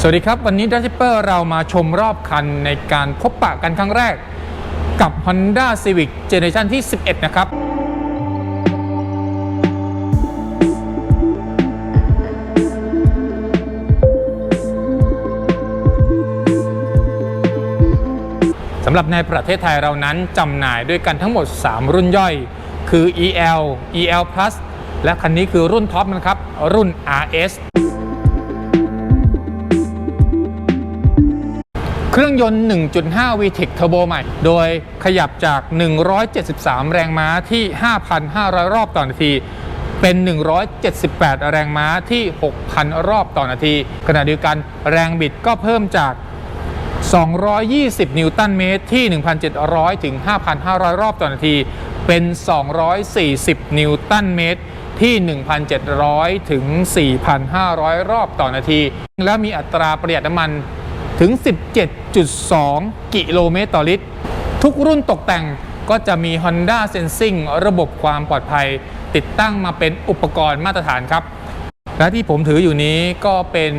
สวัสดีครับ วันนี้ดัชเปอร์เรามาชมรอบคันในการพบปะกันครั้งแรกกับ Honda Civic Generation ที่ 11 นะครับ สำหรับในประเทศไทยเรานั้นจำหน่ายด้วยกันทั้งหมด 3 รุ่นย่อย คือ EL EL Plus และคันนี้คือรุ่นท็อปนะครับ รุ่น RS เครื่องยนต์ 1.5 VTEC Turbo ใหม่ โดยขยับจาก 173 แรงม้าที่ 5,500 รอบต่อนาที เป็น 178 แรงม้าที่ 6,000 รอบต่อนาที ขณะเดียวกันแรงบิดก็เพิ่มจาก 220 นิวตันเมตรที่ 1,700 ถึง 5,500 รอบต่อนาที เป็น 240 นิวตันเมตรที่ 1,700 ถึง 4,500 รอบต่อนาที แล้วมีอัตราประหยัดน้ำมันถึง 17.2 กิโลเมตรต่อลิตร ทุกรุ่นตกแต่งก็จะมี Honda Sensing ระบบความปลอดภัย ติดตั้งมาเป็นอุปกรณ์มาตรฐานครับ และที่ผมถืออยู่นี้ก็เป็น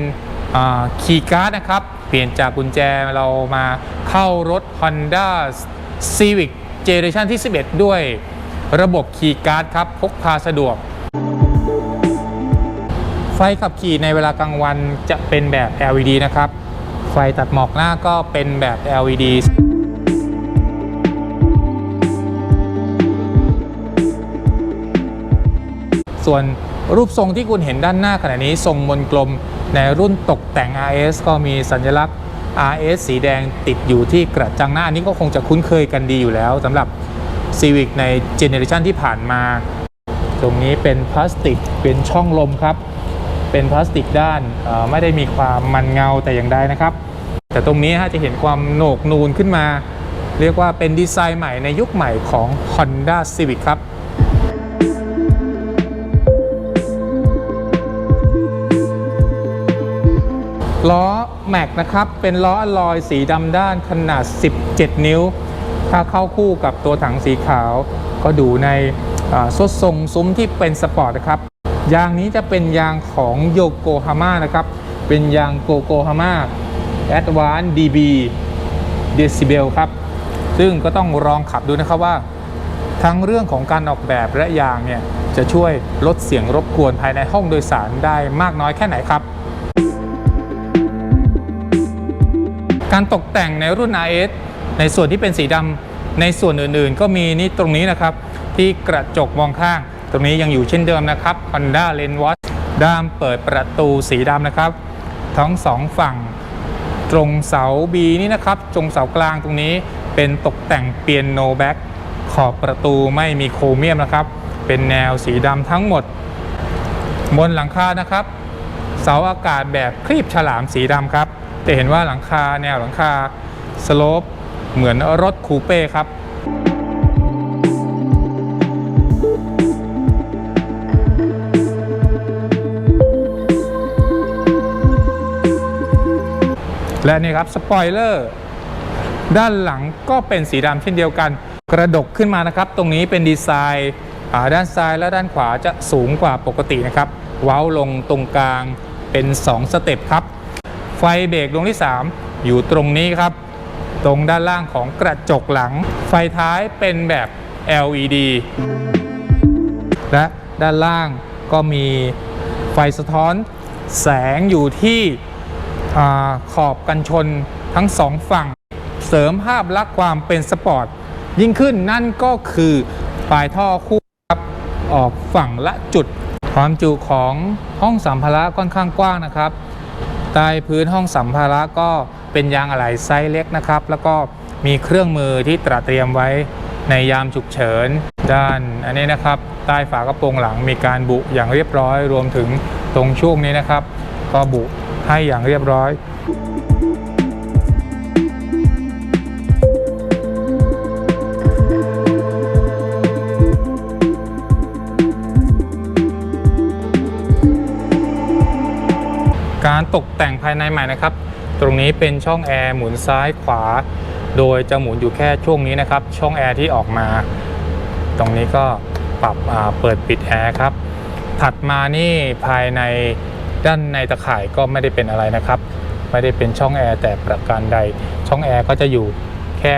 คีย์การ์ดนะครับ เปลี่ยนจากกุญแจเรามาเข้ารถ Honda Civic Generation ที่ 11 ด้วยระบบคีย์การ์ดครับ พกพาสะดวก ไฟขับขี่ในเวลากลางวันจะเป็นแบบ LED นะครับ ไฟตัดหมอกหน้าก็เป็นแบบ LED ส่วนรูปทรงที่คุณเห็นด้านหน้าขณะนี้ทรงมนกลม ในรุ่นตกแต่ง RS ก็มีสัญลักษณ์ RS สีแดงติดอยู่ที่กระจังหน้าอันนี้ก็คงจะคุ้นเคยกันดีอยู่แล้วสำหรับ Civic ในเจเนอเรชันที่ผ่านมา ตรงนี้เป็นพลาสติกเป็นช่องลมครับ เป็นพลาสติกด้านไม่ได้มีความมันเงาแต่อย่างใดนะครับ แต่ตรงนี้ฮะจะเห็นความโหนกนูนขึ้นมา เรียกว่าเป็นดีไซน์ใหม่ในยุคใหม่ของ Honda Civic ครับ ล้อแม็กนะครับ เป็นล้ออลลอยสีดำด้านขนาด 17 นิ้ว ถ้าเข้าคู่กับตัวถังสีขาว ก็ดูในสุดทรงซุ้มที่เป็นสปอร์ตนะครับ ยางนี้จะเป็นยางของโยโกฮาม่านะครับ เป็นยางโกโกฮาม่า Advanced DB Decibel ครับ ซึ่งก็ต้องลองขับดูนะครับว่า ทั้งเรื่องของการออกแบบและยางเนี่ย จะช่วยลดเสียงรบกวนภายในห้องโดยสารได้มากน้อยแค่ไหนครับ การตกแต่งในรุ่น RS ในส่วนที่เป็นสีดำในส่วนอื่นๆ ก็มีนี่ตรงนี้นะครับ ที่กระจกมองข้าง ตรงนี้ยังอยู่เช่นเดิมนะครับ Honda Lane Watch ด้ามเปิดประตูสีดำนะครับ ทั้งสองฝั่ง ตรงเสา B นี่นะครับตรงเสากลางตรงนี้เป็นตกแต่งเปียโนแบ็กขอบประตูไม่มีโครเมียมนะครับ เป็นแนวสีดำทั้งหมด บนหลังคานะครับ เสาอากาศแบบครีบฉลามสีดำครับ จะเห็นว่าหลังคาแนวหลังคาสโลปเหมือนรถคูเป้ครับและนี่ครับสปอยเลอร์ด้านหลังก็เป็นสีดำเช่นเดียวกัน กระดกขึ้นมานะครับ ตรงนี้เป็นดีไซน์ด้านซ้ายและด้านขวาจะสูงกว่าปกตินะครับ เว้าลงตรงกลางเป็น 2 สเต็ปครับ ไฟเบรกดวงที่ 3 อยู่ตรงนี้ครับ ตรงด้านล่างของกระจกหลัง ไฟท้ายเป็นแบบ LED และด้านล่างก็มีไฟสะท้อนแสงอยู่ที่อขอบกันชนทั้งสองฝั่ง เสริมภาพลักษณ์ความเป็นสปอร์ต ยิ่งขึ้นนั่นก็คือปลายท่อคู่ครับออกฝั่งละจุด ความจุของห้องสัมภาระค่อนข้างกว้างนะครับ ใต้พื้นห้องสัมภาระก็เป็นยางอะไหล่ไซส์เล็กนะครับ แล้วก็มีเครื่องมือที่ตระเตรียมไว้ในยามฉุกเฉิน ด้านอันนี้นะครับ ใต้ฝากระโปรงหลังมีการบุอย่างเรียบร้อย รวมถึงตรงช่วงนี้นะครับ ก็บุให้อย่างเรียบร้อย การตกแต่งภายในใหม่นะครับ ตรงนี้เป็นช่องแอร์หมุนซ้ายขวา โดยจะหมุนอยู่แค่ช่วงนี้นะครับ ช่องแอร์ที่ออกมา ตรงนี้ก็ปรับเปิดปิดแอร์ครับ ถัดมานี่ภายในด้านในตะข่ายก็ไม่ได้เป็นอะไรนะครับ ไม่ได้เป็นช่องแอร์แต่ประการใด ช่องแอร์ก็จะอยู่แค่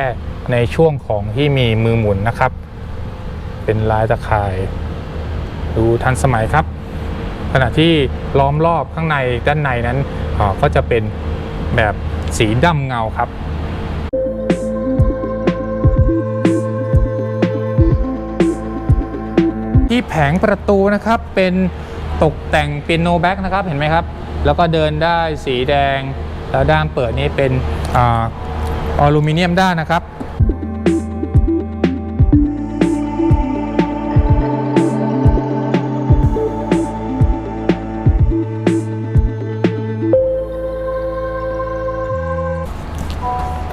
ในช่วงของที่มีมือหมุนนะครับ เป็นลายตะข่าย ดูทันสมัยครับ ขณะที่ล้อมรอบข้างในด้านในนั้นก็จะเป็นแบบสีดำเงาครับที่แผงประตูนะครับเป็นตกแต่งเปียโนแบ็กนะครับเห็นไหมครับ แล้วก็เดินได้สีแดง แล้วด้านเปิดนี้เป็นออลูมิเนียมด้านนะครับ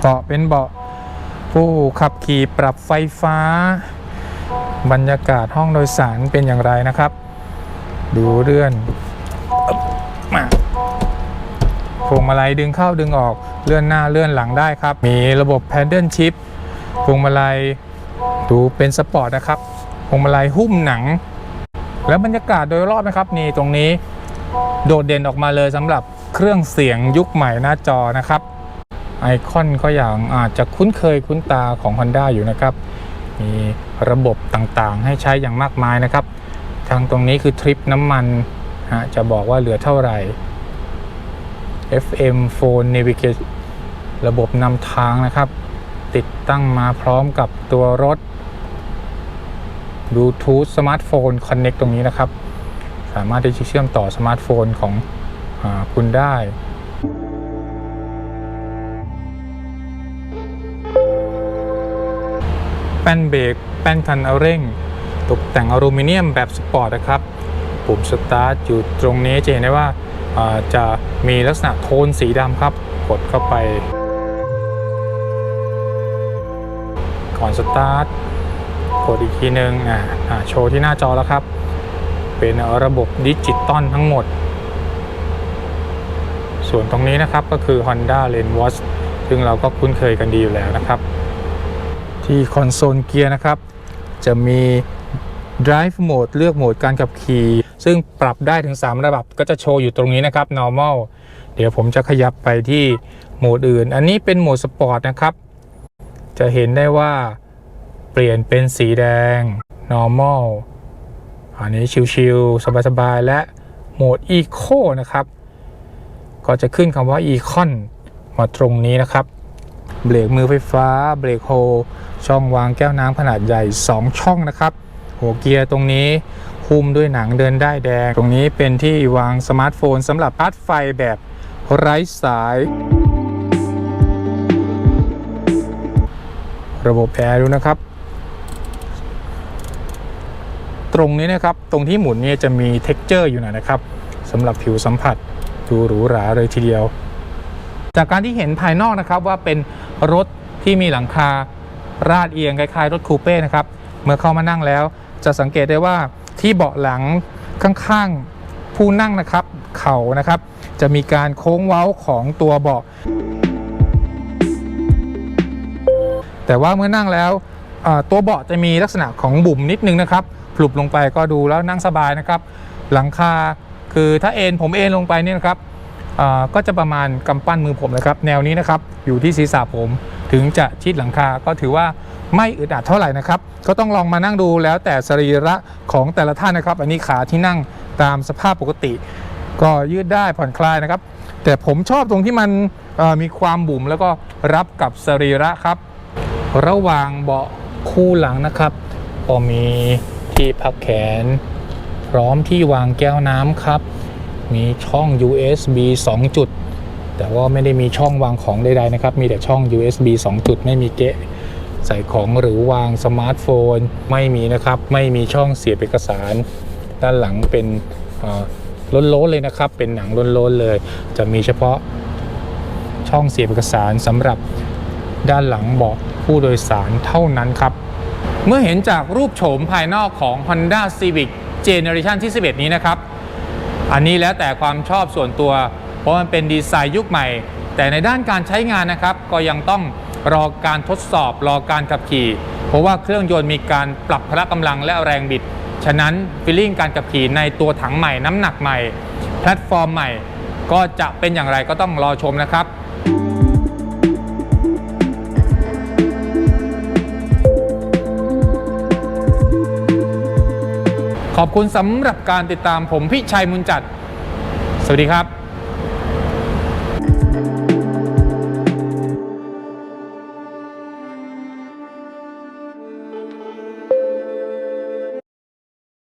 บาะเป็นเบาะผู้ขับขี่ปรับไฟฟ้า บรรยากาศห้องโดยสารเป็นอย่างไรนะครับ ดูเลื่อนพวงมาลัยดึงเข้าดึงออกเลื่อนหน้าเลื่อนหลังได้ครับ มีระบบ Paddle Shift พวงมาลัยดูเป็นสปอร์ตนะครับพวงมาลัยหุ้มหนัง แล้วบรรยากาศโดยรอบนะครับนี่ตรงนี้โดดเด่นออกมาเลยสำหรับเครื่องเสียงยุคใหม่หน้าจอนะครับ ไอคอนก็อย่างอาจจะคุ้นเคยคุ้นตาของ Honda อยู่นะครับ มีระบบต่างๆ ให้ใช้อย่างมากมายนะครับ ทางตรงนี้คือทริปน้ำมันฮะจะบอกว่าเหลือเท่าไหร่ FM Phone Navigation ระบบนำทางนะครับ ติดตั้งมาพร้อมกับตัวรถ Bluetooth สมาร์ทโฟน Connect ตรงนี้นะครับ สามารถที่จะเชื่อมต่อสมาร์ทโฟนของอคุณได้ ป้นเบรกแป้นคันเร่ง ตกแต่งอลูมิเนียมแบบสปอร์ตนะครับปุ่มสตาร์ทอยู่ตรงนี้จะเห็นได้ว่าจะมีลักษณะโทนสีดำครับ กดเข้าไป ก่อนสตาร์ทกดอีกทีนึงอ่าอ่าโชว์ที่หน้าจอแล้วครับ เป็นระบบดิจิตอลทั้งหมด ส่วนตรงนี้นะครับก็คือ Honda Lane Watch ซึ่งเราก็คุ้นเคยกันดีอยู่แล้วนะครับ ที่คอนโซลเกียร์นะครับ จะมี Drive Mode เลือกโหมดการขับขี่ ซึ่งปรับได้ถึง 3 ระดับก็จะโชว์อยู่ตรงนี้นะครับ Normal เดี๋ยวผมจะขยับไปที่โหมดอื่น อันนี้เป็นโหมดสปอร์ตนะครับ จะเห็นได้ว่าเปลี่ยนเป็นสีแดง Normal อันนี้ชิลๆสบายๆ และโหมด Eco นะครับ ก็จะขึ้นคำว่า Econ มาตรงนี้นะครับ เบรกมือไฟฟ้า เบรกโฮช่องวางแก้วน้ำขนาดใหญ่ 2 ช่องนะครับ หัวเกียร์ตรงนี้หุ้มด้วยหนังเดินได้แดง ตรงนี้เป็นที่วางสมาร์ทโฟนสำหรับชาร์จไฟแบบไร้สาย ระบบแอร์ดูนะครับ ตรงนี้นะครับ ตรงที่หมุนเนี่ยจะมีเท็กเจอร์อยู่หน่อยนะครับสำหรับผิวสัมผัสดูหรูหราเลยทีเดียว จากการที่เห็นภายนอกนะครับว่าเป็นรถที่มีหลังคาราดเอียงคล้ายๆรถคูเป้นะครับเมื่อเข้ามานั่งแล้ว จะสังเกตได้ว่าที่เบาะหลังข้างๆผู้นั่งนะครับ เข่านะครับ จะมีการโค้งเว้าของตัวเบาะแต่ว่าเมื่อนั่งแล้วตัวเบาะจะมีลักษณะของบุ่มนิดนึงนะครับผลุบลงไปก็ดูแล้วนั่งสบายนะครับ หลังคาคือถ้าเอนผมเอนลงไปเนี่ยนะครับ ก็จะประมาณกำปั้นมือผมนะครับ แนวนี้นะครับอยู่ที่ศีรษะผมถึงจะชิดหลังคาก็ถือว่าไม่อึดอัดเท่าไหร่นะครับ ก็ต้องลองมานั่งดูแล้วแต่สรีระของแต่ละท่านนะครับ อันนี้ขาที่นั่งตามสภาพปกติ ก็ยืดได้ผ่อนคลายนะครับ แต่ผมชอบตรงที่มันมีความบุ๋มแล้วก็รับกับสรีระครับ ระหว่างเบาะคู่หลังนะครับก็มีที่พักแขน พร้อมที่วางแก้วน้ำครับ มีช่อง USB 2 จุด แต่ว่าไม่ได้มีช่องวางของใดๆนะครับ มีแต่ช่อง USB 2 จุด ไม่มีเกะใส่ของหรือวางสมาร์ทโฟน ไม่มีนะครับ ไม่มีช่องเสียบเอกสาร ด้านหลังเป็นล้นๆเลยนะครับ เป็นหนังล้นๆเลย จะมีเฉพาะช่องเสียบเอกสารสำหรับด้านหลังเบาะผู้โดยสารเท่านั้นครับ เมื่อเห็นจากรูปโฉมภายนอกของ Honda Civic Generation ที่ 11 นี้นะครับ อันนี้แล้วแต่ความชอบส่วนตัว เพราะมันเป็นดีไซน์ยุคใหม่ แต่ในด้านการใช้งานนะครับ ก็ยังต้องรอการทดสอบรอการขับขี่ เพราะว่าเครื่องยนต์มีการปรับพละกำลังและแรงบิด ฉะนั้นฟิลลิ่งการขับขี่ในตัวถังใหม่น้ำหนักใหม่ แพลตฟอร์มใหม่ ก็จะเป็นอย่างไรก็ต้องรอชมนะครับ ขอบคุณสำหรับการติดตามผมพิชัยมุนจัด สวัสดีครับ